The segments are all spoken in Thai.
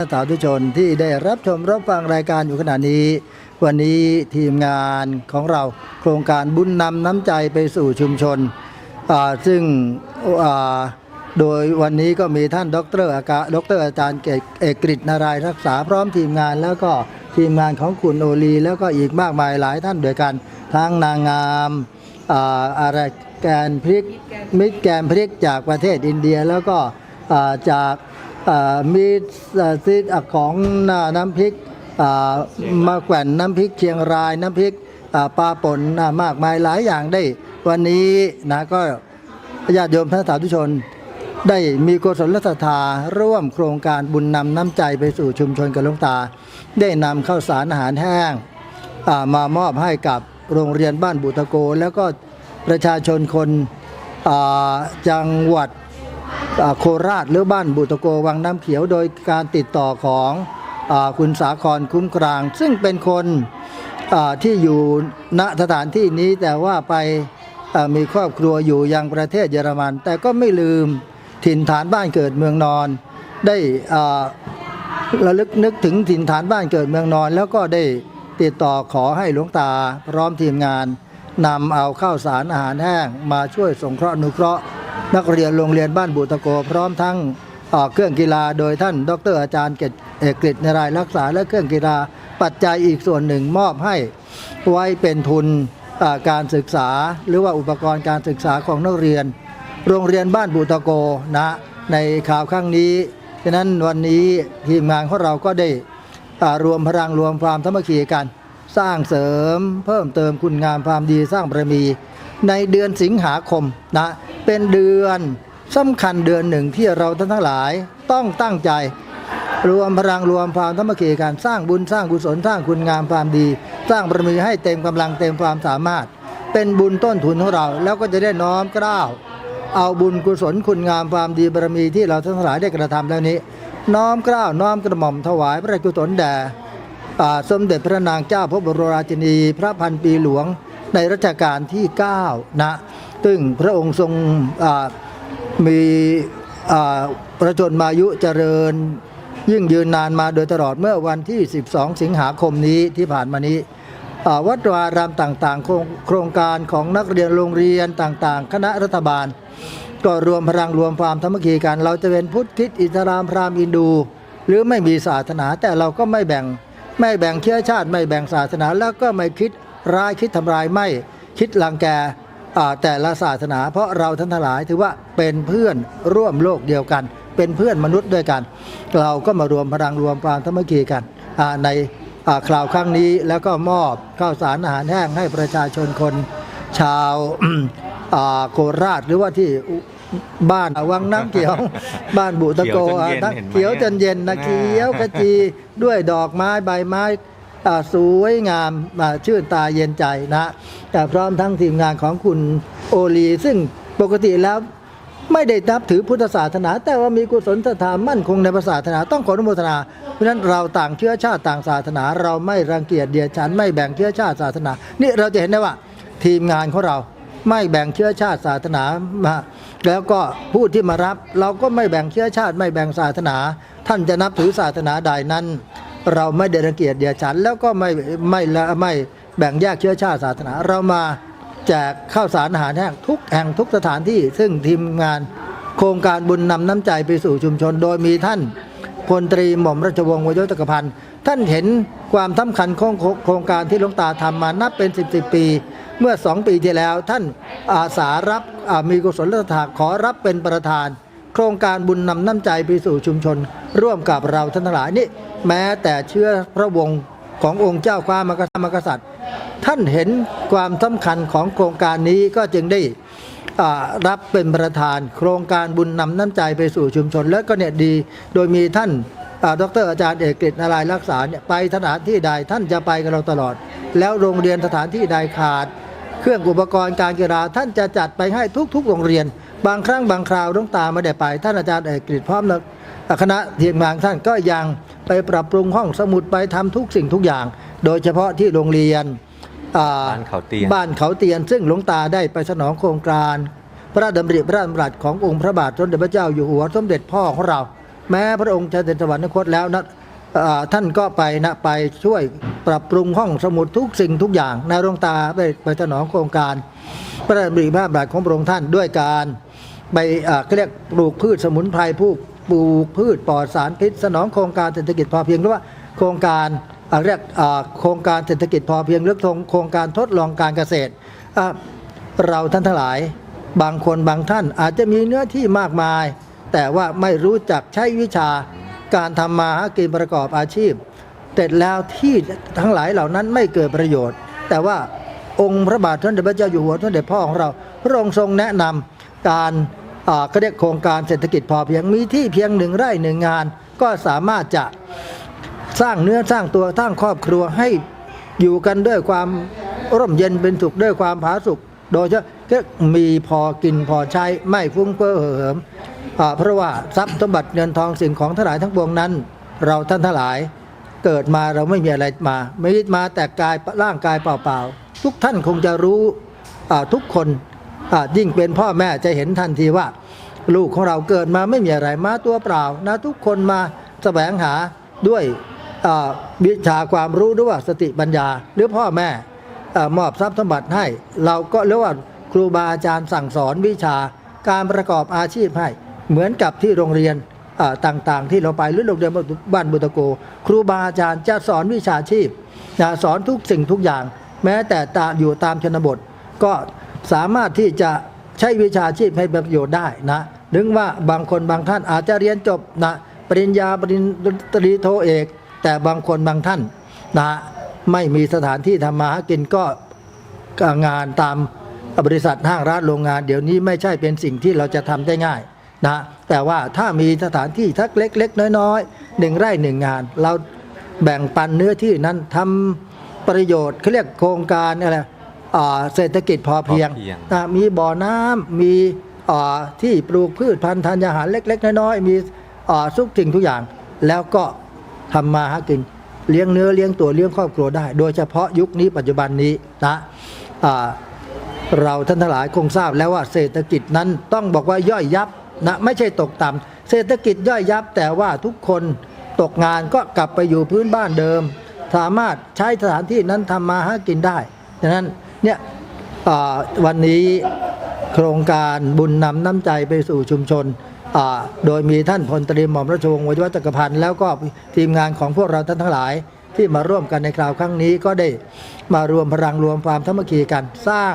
สาธุชนที่ได้รับชมรับฟังรายการอยู่ขณะนี้ วันนี้ทีมงานของเราโครงการบุญนำน้ำใจไปสู่ชุมชน ซึ่งโดยวันนี้ก็มีท่านดรอากาดรอาจารย์เอกกฤษนารายรักษาพร้อมทีมงานแล้วก็ทีมงานของคุณโอลีแล้วก็อีกมากมายหลายท่านด้วยกันทั้งนางงามอะไรแกนพริกมิตรแกนพริกจากประเทศอินเดียแล้วก็จาก มีซิดของน้ำพริกอ่าแขวนน้ำพริกเชียงรายน้ำพริกปลาป่นมากมายหลายอย่างได้ วันนี้นะก็ญาติโยมท่านสาธุชน ได้มีกุศลศรัทธาร่วมโครงการบุญนำน้ำใจไปสู่ชุมชนกับหลวงตา ได้นำข้าวสารอาหารแห้งมามอบให้กับโรงเรียนบ้านบุตรโก แล้วก็ประชาชนคนจังหวัด โคราชหรือบ้านบุตรโกวังน้ำเขียวโดยการติดต่อของอคุณสาครคุ้มกลาง ซึ่งเป็นคนที่อยู่ณสถานที่นี้แต่ว่าไปมีครอบครัวอยู่ยังประเทศเยอรมัน แต่ก็ไม่ลืมถิ่นฐานบ้านเกิดเมืองนอน ได้ระลึกนึกถึงถิ่นฐานบ้านเกิดเมืองนอน แล้วก็ได้ติดต่อขอให้หลวงตา พร้อมทีมงานนำเอาข้าวสารอาหารแห้งมาช่วยสงเคราะห์นุเคราะห์ นักเรียนโรงเรียนบ้านบุตรโก พร้อมทั้งเอ่อเครื่องกีฬาโดยท่านดรอาจารย์เกตเอกฤษในรายรักษาและเครื่องกีฬาปัจจัยอีกส่วนหนึ่งมอบให้ไว้เป็นทุนการศึกษา หรือว่าอุปกรณ์การศึกษาของนักเรียน โรงเรียนบ้านบุตรโกนะในข่าวครั้งนี้ฉะนั้นวันนี้ทีมงานของเราก็ได้รวมพลังรวมความสามัคคีกัน สร้างเสริมเพิ่มเติมคุณงามความดีสร้างบารมี ในเดือนสิงหาคมนะเป็นเดือนสำคัญเดือนหนึ่งที่เราท่านทั้งหลายต้องตั้งใจ รวมพลังรวมความธรรมคีการสร้างบุญสร้างกุศลสร้างคุณงามความดี สร้างบารมีให้เต็มกำลังเต็มความสามารถ เป็นบุญต้นทุนของเรา แล้วก็จะได้น้อมเกล้าว เอาบุญกุศลคุณงามความดีบารมีที่เราทั้งหลายได้กระทำแล้วนี้ น้อมเกล้าวน้อมกระหม่อมถวายพระกุศลแด่สมเด็จพระนางเจ้าพระบรมราชินี พระพันปีหลวง ในรัชกาลที่9นะซึ่งพระองค์ทรงมีประชนมายุเจริญ ยิ่งยืนนานมาโดยตลอดเมื่อวันที่ 12 สิงหาคมนี้ที่ผ่านมานี้วัดวารามต่างๆ โครงการของนักเรียนโรงเรียนต่างๆ คณะรัฐบาล ก็รวมพลังรวมความธรรมคีกัน เราจะเป็นพุทธคิดอิสลามพราหมณ์อินดู หรือไม่มีศาสนาแต่เราก็ไม่แบ่งไม่แบ่งเชื้อชาติ ไม่แบ่งศาสนาแล้วก็ไม่คิด ร้ายคิดทำลายไม่คิดลังแกอ่าแต่ละศาสนา เพราะเราท่านทั้งหลายถือว่าเป็นเพื่อนร่วมโลกเดียวกัน เป็นเพื่อนมนุษย์ด้วยกัน เราก็มารวมพลังรวมความธรรมคีกันอ่าในอ่าคราวครั้งนี้แล้วก็มอบข้าวสารอาหารแห้งให้ประชาชนคน ชาวอ่าโคราชหรือว่าที่อุบ้านวังน้ำเขียว บ้านบุตะโกเขียวจนเย็นอะเขียวจนเย็นนะเห็นไหมเขียวขจีด้วยดอกไม้ใบไม้อ่า สวยงามอ่าชื่นตาเย็นใจนะแต่พร้อมทั้งทีมงานของคุณโอลีซึ่งปกติแล้วไม่ได้นับถือพุทธศาสนา แต่ว่ามีกุศลศรัทธามั่นคงในศาสนา ต้องขออนุโมทนา เพราะฉะนั้นเราต่างเชื้อชาติต่างศาสนา เราไม่รังเกียจเดียดฉันไม่แบ่งเชื้อชาติศาสนา นี่เราจะเห็นได้ว่าทีมงานของเราไม่แบ่งเชื้อชาติศาสนามาแล้วก็ผู้ที่มารับ เราก็ไม่แบ่งเชื้อชาติไม่แบ่งศาสนา ท่านจะนับถือศาสนาใดนั้น เราไม่ได้รังเกียจเดียฉัน แล้วก็ไม่ไม่ละไม่แบ่งแยกเชื้อชาติศาสนา เรามาแจกข้าวสารอาหารแห้งทุกแห่งทุกสถานที่ ซึ่งทีมงานโครงการบุญนำน้ำใจไปสู่ชุมชน โดยมีท่านพลตรีหม่อมราชวงศ์วยศกพันธ์ท่านเห็นความสำคัญของโครงการที่หลวงตาทำมานับเป็นสิบสิบปี เมื่อสองปีที่แล้ว ท่านอาสารับมีกุศลศรัทธาขอรับเป็นประธาน โครงการบุญนำน้ำใจไปสู่ชุมชน ร่วมกับเราท่านทั้งหลายนี่แม้แต่เชื้อพระวงศ์ขององค์เจ้าความมกษัตริย์มกษัตริย์ ท่านเห็นความสำคัญของโครงการนี้ก็จึงได้รับเป็นประธานโครงการบุญนำน้ำใจไปสู่ชุมชน และก็เนี่ยดีโดยมีท่านดรอาจารย์เอกกฤษนารายรักษาเนี่ยไปสถานที่ใดท่านจะไปกับเราตลอด แล้วโรงเรียนสถานที่ใดขาด เครื่องอุปกรณ์การกีฬาท่านจะจัดไปให้ทุกๆ โรงเรียน บางครั้งบางคราวหลวงตาไม่ได้ไป ท่านอาจารย์เอกกฤษพร้อมนะ คณะทีมงานท่านก็ยังไปปรับปรุงห้องสมุดไปทำทุกสิ่งทุกอย่าง โดยเฉพาะที่โรงเรียนอ่บ้านเขาเตียนบ้านเขาเตียน ซึ่งหลวงตาได้ไปสนองโครงการ พระดำริพระดำรัสขององค์พระบาทสมเด็จพระเจ้าอยู่หัวสมเด็จพ่อของเรา แม้พระองค์จะเสด็จสวรรคตแล้วนะเอ่อท่านก็ไปนะไปช่วยปรับปรุงห้องสมุดทุกสิ่งทุกอย่างในหลวงตาไปไปสนองโครงการ พระราชดำริพระบาทของพระองค์ท่านด้วยการไปเอ่อเขาเรียกปลูกพืชสมุนไพรปลูกปลูกพืชปลอดสารพิษสนองโครงการเศรษฐกิจพอเพียงหรือว่าโครงการเรียกโครงการเศรษฐกิจพอเพียงหรือโครงการทดลองการเกษตร เราท่านทั้งหลายบางคนบางท่านอาจจะมีเนื้อที่มากมาย แต่ว่าไม่รู้จักใช้วิชาการทำมาหากินประกอบอาชีพเสร็จแล้วที่ทั้งหลายเหล่านั้นไม่เกิดประโยชน์ แต่ว่าองค์พระบาทสมเด็จพระเจ้าอยู่หัวสมเด็จพ่อของเราพระองค์ทรงแนะนำการ ก็เรียกโครงการเศรษฐกิจพอเพียงมีที่เพียงหนึ่งไร่หนึ่งงาน ก็สามารถจะสร้างเนื้อสร้างตัวสร้างครอบครัวให้อยู่กันด้วยความร่มเย็นเป็นสุขด้วยความผาสุกโดยเฉพาะมีพอกินพอใช้ไม่ฟุ้งเฟ้อเห่อเหิมเพราะว่าทรัพย์สมบัติเงินทองสิ่งของทั้งหลายทั้งปวงนั้น เราท่านทั้งหลายเกิดมาเราไม่มีอะไรมา ไม่มาแต่กายร่างกายเปล่าๆ ทุกท่านคงจะรู้ทุกคน ยิ่งเป็นพ่อแม่จะเห็นทันทีว่า ลูกของเราเกิดมาไม่มีอะไรมาตัวเปล่านะทุกคนมาแสวงหาด้วยวิชาความรู้หรือว่าสติปัญญา หรือพ่อแม่อมอบทรัพย์สมบัติให้ เราก็เรียกว่าครูบาอาจารย์สั่งสอนวิชาการประกอบอาชีพให้ เหมือนกับที่โรงเรียนต่างๆ ที่เราไปหรือโรงเรียนบ้านบุตโก ครูบาอาจารย์จะสอนวิชาชีพสอนทุกสิ่งทุกอย่าง แม้แต่ตาอยู่ตามชนบท ก็ สามารถที่จะใช้วิชาชีพให้เป็นประโยชน์ได้นะถึงว่าบางคนบางท่านอาจจะเรียนจบนะปริญญาปริญตรีโทเอก แต่บางคนบางท่านนะไม่มีสถานที่ทำมาหากินก็งานตามบริษัทห้างร้านโรงงาน เดี๋ยวนี้ไม่ใช่เป็นสิ่งที่เราจะทำได้ง่ายนะแต่ว่าถ้ามีสถานที่ทักเล็ก ๆ น้อยๆหนึ่งไร่หนึ่งงาน เราแบ่งปันเนื้อที่นั้นทำประโยชน์เขาเรียกโครงการอะไร อ่าเศรษฐกิจพอเพียงพอเพียง นะมีบ่อน้ำมีอ่าที่ปลูกพืชพันธุ์ธัญญาหารเล็ก ๆ น้อยๆมีอ่าทุกสิ่งทุกอย่าง แล้วก็ทำมาหากินเลี้ยงเนื้อเลี้ยงตัวเลี้ยงครอบครัวได้ โดยเฉพาะยุคนี้ปัจจุบันนี้นะอ่า เราท่านทั้งหลายคงทราบแล้วว่าเศรษฐกิจนั้นต้องบอกว่าย่อยยับนะไม่ใช่ตกต่ำเศรษฐกิจย่อยยับ แต่ว่าทุกคนตกงานก็กลับไปอยู่พื้นบ้านเดิม สามารถใช้สถานที่นั้นทำมาหากินได้ดังนั้น เนี่ยวันนี้โครงการบุญนำน้ำใจไปสู่ชุมชน โดยมีท่านพลตรีหม่อมราชวงศ์วชิรจักรพันธ์แล้วก็ทีมงานของพวกเราท่านทั้งหลาย ที่มาร่วมกันในคราวครั้งนี้ก็ได้มารวมพลังรวมความธรรมคีกันสร้าง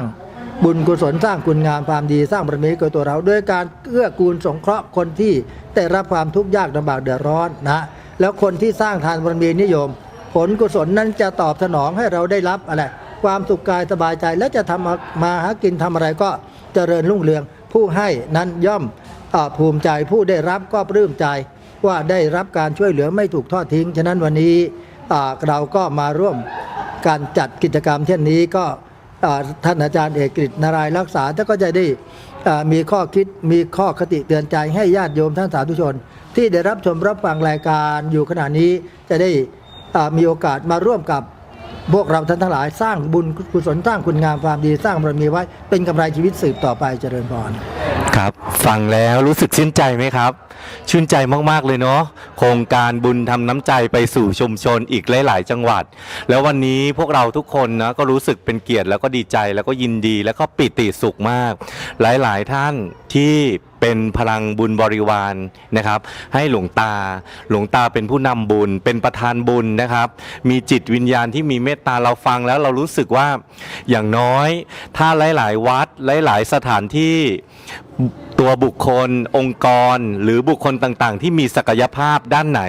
บุญกุศลสร้างคุณงามความดีสร้างบารมีกับตัวเราด้วยการเอื้อกูลสงเคราะห์คนที่ได้รับความทุกข์ยากลำบากเดือดร้อนนะแล้วคนที่สร้างทานบารมีนิยม ผลกุศลนั้นจะตอบสนองให้เราได้รับอะไร ความสุขกายสบายใจ และจะทำมาหากินทำอะไรก็เจริญรุ่งเรือง ผู้ให้นั้นย่อมภูมิใจผู้ได้รับก็ปลื้มใจว่าได้รับการช่วยเหลือไม่ถูกทอดทิ้ง ฉะนั้นวันนี้เราก็มาร่วมการจัดกิจกรรมเช่นนี้ก็ท่านอาจารย์เอกกฤษนารายรักษาท่านก็จะได้มีข้อคิดมีข้อคติเตือนใจให้ญาติโยมท่านสาธุชน ที่ได้รับชมรับฟังรายการอยู่ขณะนี้จะได้มีโอกาสมาร่วมกับ พวกเราท่านทั้งหลายสร้างบุญกุศลสร้างคุณงามความดีสร้างบารมีไว้ เป็นกำไรชีวิตสืบต่อไปเจริญพรครับ ฟังแล้วรู้สึกชื่นใจไหมครับ ชื่นใจมาก ๆ เลยเนาะโครงการบุญทำน้ำใจไปสู่ชุมชนอีกหลาย ๆ จังหวัด แล้ววันนี้พวกเราทุกคนนะก็รู้สึกเป็นเกียรติแล้วก็ดีใจแล้วก็ยินดีแล้วก็ปิติสุขมาก หลาย ๆ ท่านที่เป็นพลังบุญบริวารนะครับ ให้หลวงตา หลวงตาเป็นผู้นำบุญ เป็นประธานบุญนะครับ มีจิตวิญญาณที่มีเมตตาเราฟังแล้วเรารู้สึกว่าอย่างน้อย ถ้าหลาย ๆ วัดหลาย ๆ สถานที่ตัวบุคคล องค์กร หรือบุคคลต่างๆ ที่มีศักยภาพด้านไหน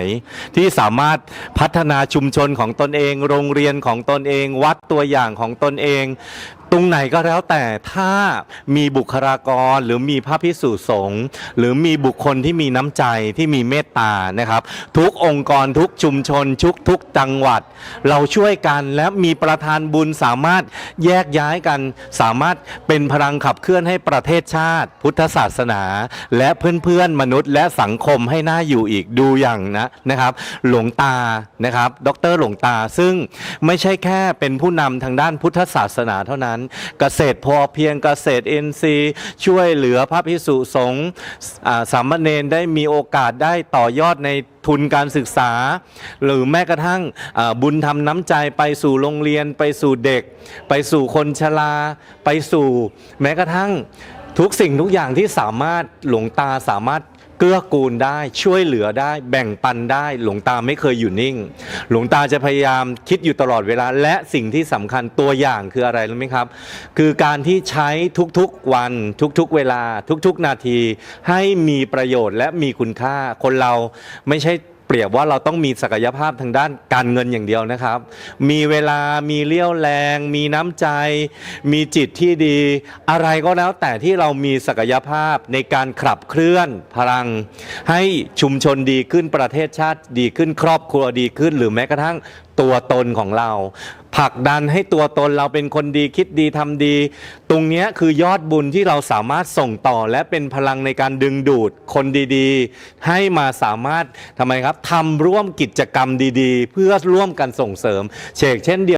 ที่สามารถพัฒนาชุมชนของตนเอง โรงเรียนของตนเอง วัดตัวอย่างของตนเอง ตรงไหนก็แล้วแต่ถ้ามีบุคลากรหรือมีพระพิสุสงฆ์หรือมีบุคคลที่มีน้ำใจที่มีเมตตานะครับ ทุกองค์กรทุกชุมชนทุกทุกจังหวัด เราช่วยกันและมีประธานบุญสามารถแยกย้ายกัน สามารถเป็นพลังขับเคลื่อนให้ประเทศชาติ พุทธศาสนา และเพื่อนๆมนุษย์ และสังคมให้น่าอยู่อีกดูอย่างนะนะครับ หลวงตานะครับ ดรหลวงตาซึ่งไม่ใช่แค่เป็นผู้นำทางด้านพุทธศาสนาเท่านั้นนั้น เกษตรพอเพียงเกษตรเอ็นซีช่วยเหลือพระพิสุสงฆ์สามเณรได้มีโอกาสได้ต่อยอดในทุนการศึกษา หรือแม้กระทั่งบุญทำน้ำใจไปสู่โรงเรียนไปสู่เด็ก ไปสู่คนชราไปสู่ แม้กระทั่งทุกสิ่งทุกอย่างที่สามารถหลวงตาสามารถ เกื้อกูลได้ช่วยเหลือได้ แบ่งปันได้ หลวงตาไม่เคยอยู่นิ่ง หลวงตาจะพยายามคิดอยู่ตลอดเวลา และสิ่งที่สำคัญตัวอย่างคืออะไรรู้ไหมครับ คือการที่ใช้ทุกๆวันทุกๆเวลาทุกๆนาที ให้มีประโยชน์และมีคุณค่าคนเราไม่ใช่ เปรียบว่าเราต้องมีศักยภาพทางด้านการเงินอย่างเดียวนะครับ มีเวลามีเลี้ยวแรง มีน้ำใจ มีจิตที่ดี อะไรก็แล้วแต่ที่เรามีศักยภาพในการขับเคลื่อนพลัง ให้ชุมชนดีขึ้นประเทศชาติดีขึ้นครอบครัวดีขึ้น หรือแม้กระทั่ง ตัวตนของเราผลักดันให้ตัวตนเราเป็นคนดีคิดดีทำดี ตรงนี้คือยอดบุญที่เราสามารถส่งต่อและเป็นพลังในการดึงดูดคนดีๆ ให้มาสามารถทำไมครับทำร่วมกิจกรรมดีๆ เพื่อร่วมกันส่งเสริมเชกเช่นเดียว